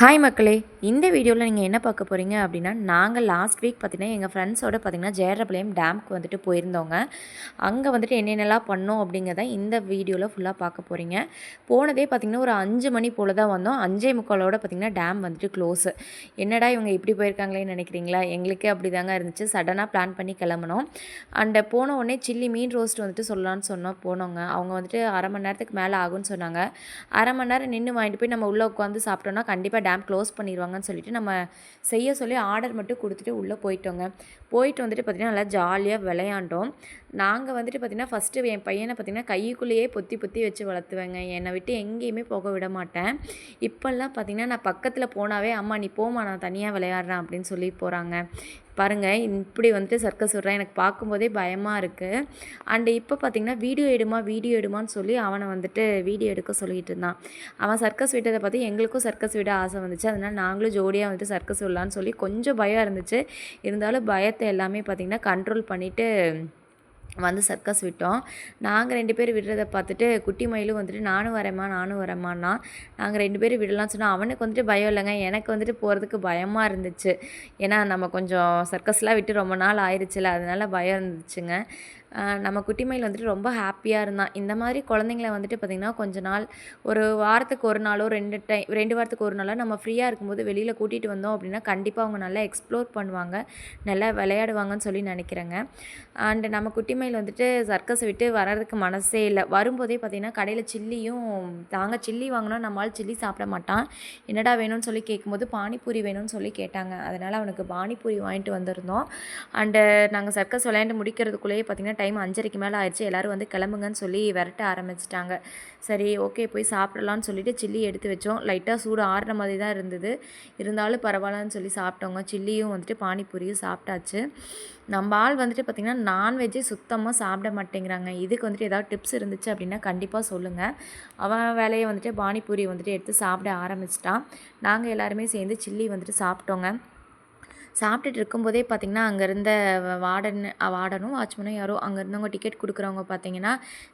Hi மக்களே. இந்த வீடியோவில் நீங்கள் என்ன பார்க்க போகிறீங்க அப்படின்னா நாங்கள் லாஸ்ட் வீக் பார்த்திங்கன்னா எங்கள் ஃப்ரெண்ட்ஸோட பார்த்திங்கன்னா ஜெயரபாளையம் டேம்க்கு வந்துட்டு போயிருந்தோங்க. அங்கே வந்துட்டு என்னென்னலாம் பண்ணோம் அப்படிங்கிறத இந்த வீடியோவில் ஃபுல்லாக பார்க்க போகிறீங்க போனதே பார்த்திங்கன்னா ஒரு அஞ்சு மணி போல் தான் வந்தோம். அஞ்சே முக்காலோட பார்த்திங்கன்னா டேம் வந்துட்டு க்ளோஸு என்னடா இவங்க இப்படி போயிருக்காங்களேன்னு நினைக்கிறீங்களா? எங்களுக்கே அப்படி தாங்க இருந்துச்சு. சடனாக பிளான் பண்ணி கிளம்பணும் அண்ட் போன உடனே சில்லி மீன் ரோஸ்ட் வந்துட்டு சொல்லலான்னு சொன்னோம் போனோங்க. அவங்க வந்துட்டு அரை மணி நேரத்துக்கு மேலே ஆகும்னு சொன்னாங்க. அரை மணி நேரம் நின்று வாங்கிட்டு போய் நம்ம உள்ளே உட்காந்து சாப்பிட்டோன்னா கண்டிப்பாக டேம் க்ளோஸ் பண்ணிடுவாங்கன்னு சொல்லிட்டு நம்ம செய்ய சொல்லி ஆர்டர் மட்டும் கொடுத்துட்டு உள்ளே போயிட்டோங்க. போயிட்டு வந்துட்டு பார்த்திங்கன்னா நல்லா ஜாலியாக விளையாண்டோம். நாங்கள் வந்துட்டு பார்த்திங்கன்னா ஃபஸ்ட்டு என் பையனை பார்த்திங்கன்னா கைக்குள்ளேயே பொத்தி பொத்தி வச்சு வளர்த்துவேங்க. என்னை விட்டு எங்கேயுமே போக விட மாட்டேன். இப்போல்லாம் பார்த்திங்கன்னா நான் பக்கத்தில் போனாவே அம்மா நீ போமா நான் தனியாக விளையாடுறேன் அப்படின்னு சொல்லி போகிறாங்க பாருங்கள் இப்படி வந்துட்டு சர்க்கஸ் விட்றேன் எனக்கு பார்க்கும்போதே பயமாக இருக்குது அண்டு இப்போ பார்த்திங்கன்னா வீடியோ எடுமா வீடியோ எடுமான்னு சொல்லி அவனை வந்துட்டு வீடியோ எடுக்க சொல்லிகிட்டு இருந்தான். அவன் சர்க்கஸ் விட்டதை பார்த்து எங்களுக்கும் சர்க்கஸ் விட ஆசை வந்துச்சு. அதனால் நாங்களும் ஜோடியாக வந்துட்டு சர்க்கஸ் விடலான்னு சொல்லி கொஞ்சம் பயம் இருந்துச்சு. இருந்தாலும் பயத்தை எல்லாமே பார்த்திங்கன்னா கண்ட்ரோல் பண்ணிவிட்டு வந்து சர்க்கஸ் விட்டோம். நாங்கள் ரெண்டு பேர் விடுறத பார்த்துட்டு குட்டி மயிலும் வந்துட்டு நானும் வரேம்மா நானும் வரேம்மான்னா. நாங்கள் ரெண்டு பேரும் விடலாம்னு சொன்னால் அவனுக்கு வந்துட்டு பயம் இல்லைங்க. எனக்கு வந்துட்டு போகிறதுக்கு பயமாக இருந்துச்சு. ஏன்னா நம்ம கொஞ்சம் சர்க்கஸ்லாம் விட்டு ரொம்ப நாள் ஆயிடுச்சுல அதனால பயம் இருந்துச்சுங்க. நம்ம குட்டிமயில் வந்துட்டு ரொம்ப ஹாப்பியாக இருந்தான் இந்த மாதிரி குழந்தைங்கள வந்துட்டு பார்த்திங்கன்னா கொஞ்ச நாள் ஒரு வாரத்துக்கு ஒரு நாளோ ரெண்டு டைம் ரெண்டு வாரத்துக்கு ஒரு நாளோ நம்ம ஃப்ரீயாக இருக்கும்போது வெளியில் கூட்டிகிட்டு வந்தோம் அப்படின்னா கண்டிப்பாக அவங்க நல்லா எக்ஸ்ப்ளோர் பண்ணுவாங்க நல்லா விளையாடுவாங்கன்னு சொல்லி நினைக்கிறேங்க. அண்டு நம்ம குட்டிமயில் வந்துட்டு சர்க்கஸை விட்டு வர்றதுக்கு மனசே இல்லை. வரும்போதே பார்த்திங்கன்னா கடையில் சில்லியும் நாங்கள் சில்லி வாங்கினா நம்மளால் சில்லி சாப்பிட மாட்டான். என்னடா வேணும்னு சொல்லி கேட்கும்போது பானிபூரி வேணும்னு சொல்லி கேட்டாங்க. அதனால் அவனுக்கு பானிபூரி வாங்கிட்டு வந்திருந்தோம். அண்டு நாங்கள் சர்க்கஸ் விளையாண்டு முடிக்கிறதுக்குள்ளேயே பார்த்திங்கன்னா டைம் அஞ்சரைக்கு மேலே ஆயிடுச்சு. எல்லோரும் வந்து கிளம்புங்கன்னு சொல்லி விரட்ட ஆரம்பிச்சிட்டாங்க. சரி ஓகே போய் சாப்பிடலான்னு சொல்லிட்டு சில்லி எடுத்து வச்சோம். லைட்டாக சூடு ஆடுற மாதிரி தான் இருந்தது. இருந்தாலும் பரவாயில்லன்னு சொல்லி சாப்பிட்டோங்க. சில்லியும் வந்துட்டு பானிபூரியும் சாப்பிட்டாச்சு. நம்ம ஆள் வந்துட்டு பார்த்திங்கன்னா நான்வெஜ்ஜே சுத்தமாக சாப்பிட மாட்டேங்கிறாங்க. இதுக்கு வந்துட்டு ஏதாவது டிப்ஸ் இருந்துச்சு அப்படின்னா கண்டிப்பாக சொல்லுங்கள் அவன் வேலையை வந்துட்டு பானிபூரி வந்துட்டு எடுத்து சாப்பிட ஆரம்பிச்சிட்டான். நாங்கள் எல்லாருமே சேர்ந்து சில்லி வந்துட்டு சாப்பிட்டோங்க. சாப்பிட்டுட்டு இருக்கும்போதே பார்த்திங்கன்னா அங்கே இருந்த வார்டன் வார்டனும் வாட்ச்மேனும் யாரோ அங்கே இருந்தவங்க டிக்கெட் கொடுக்குறவங்க பார்த்தீங்கன்னா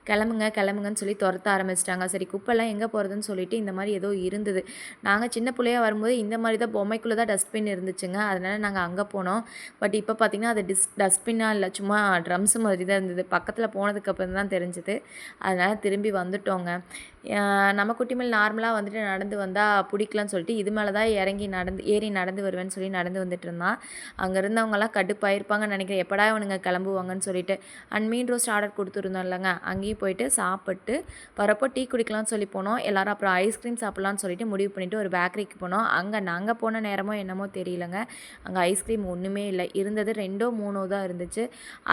கிளம்புங்க கிளம்புங்கன்னு சொல்லி துரத்த ஆரம்பிச்சிட்டாங்க. சரி குப்பைலாம் எங்கே போகிறதுன்னு சொல்லிட்டு இந்த மாதிரி ஏதோ இருந்தது. நாங்கள் சின்ன பிள்ளையாக வரும்போது இந்த மாதிரி தான் பொம்மைக்குள்ளே தான் டஸ்ட்பின் இருந்துச்சுங்க. அதனால் நாங்கள் அங்கே போனோம். பட் இப்போ பார்த்திங்கன்னா அது டிஸ் டஸ்ட்பின்னாக இல்லை சும்மா ட்ரம்ஸ் மாதிரி தான் இருந்தது. பக்கத்தில் போனதுக்கப்புறம் தான் தெரிஞ்சுது. அதனால் திரும்பி வந்துட்டோங்க. நம்ம குட்டிமேல் நார்மலாக வந்துட்டு நடந்து வந்தால் பிடிக்கலன்னு சொல்லிட்டு இது மேலே தான் இறங்கி நடந்து ஏறி நடந்து வருவேன்னு சொல்லி நடந்து வந்துட்டு இருந்தான் அங்கே இருந்தவங்கலாம் கடுப்பாயிருப்பாங்கன்னு நினைக்கிறேன். எப்படா இவனுங்க கிளம்புவாங்கன்னு சொல்லிட்டு. அண்ட் மீன் ரோஸ்ட் ஆர்டர் கொடுத்துருந்தோம் இல்லைங்க. அங்கேயும் போயிட்டு சாப்பிட்டு வரப்போ டீ குடிக்கலாம்னு சொல்லி போனோம். எல்லோரும் அப்புறம் ஐஸ்கிரீம் சாப்பிட்லான்னு சொல்லிட்டு முடிவு பண்ணிவிட்டு ஒரு பேக்கரிக்கு போனோம். அங்கே நாங்கள் போன நேரமோ என்னமோ தெரியலங்க. அங்கே ஐஸ்கிரீம் ஒன்றுமே இல்லை. இருந்தது ரெண்டோ மூணோ தான் இருந்துச்சு.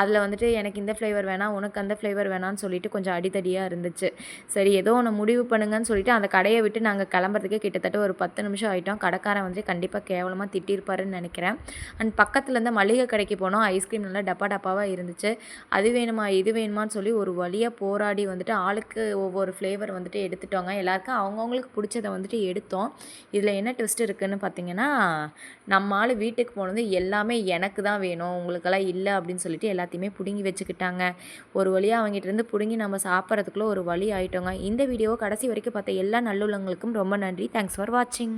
அதில் வந்துட்டு எனக்கு இந்த ஃப்ளேவர் வேணாம் உனக்கு அந்த ஃப்ளேவர் வேணாம்னு சொல்லிட்டு கொஞ்சம் அடித்தடியாக இருந்துச்சு. சரி ஏதோ ஒன்று முடிவு பண்ணுங்கன்னு சொல்லிட்டு அந்த கடையை விட்டு நாங்கள் கிளம்புறதுக்கே கிட்டத்தட்ட ஒரு பத்து நிமிஷம் ஆகிட்டோம் கடைக்காரன் வந்துட்டு கண்டிப்பாக கேவலமாக திட்டிருப்பாருன்னு நினைக்கிறேன். அண்ட் பக்கத்தில் இருந்த மளிகை கடைக்கு போனோம் ஐஸ்கிரீம் நல்லா டப்பா டப்பாவாக இருந்துச்சு. அது வேணுமா இது வேணுமான்னு சொல்லி ஒரு வழியாக போராடி வந்துட்டு ஆளுக்கு ஒவ்வொரு ஃப்ளேவர் வந்துட்டு எடுத்துட்டோங்க. எல்லாருக்கும் அவங்கவுங்களுக்கு பிடிச்சதை வந்துட்டு எடுத்தோம். இதில் என்ன ட்விஸ்ட் இருக்குதுன்னு பார்த்தீங்கன்னா நம்ம ஆள் வீட்டுக்கு போனது எல்லாமே எனக்கு தான் வேணும் உங்களுக்கெல்லாம் இல்லை அப்படின்னு சொல்லிட்டு எல்லாத்தையுமே பிடுங்கி வச்சுக்கிட்டாங்க. ஒரு வழியாக அவங்ககிட்ட இருந்து பிடுங்கி நம்ம சாப்பிட்றதுக்குள்ளே ஒரு வழி ஆகிட்டோங்க இந்த வீடியோ கடைசி வரைக்கும் பார்த்த எல்லா நல்லுள்ளங்களுக்கும் ரொம்ப நன்றி. தேங்க்ஸ் ஃபார் வாட்சிங்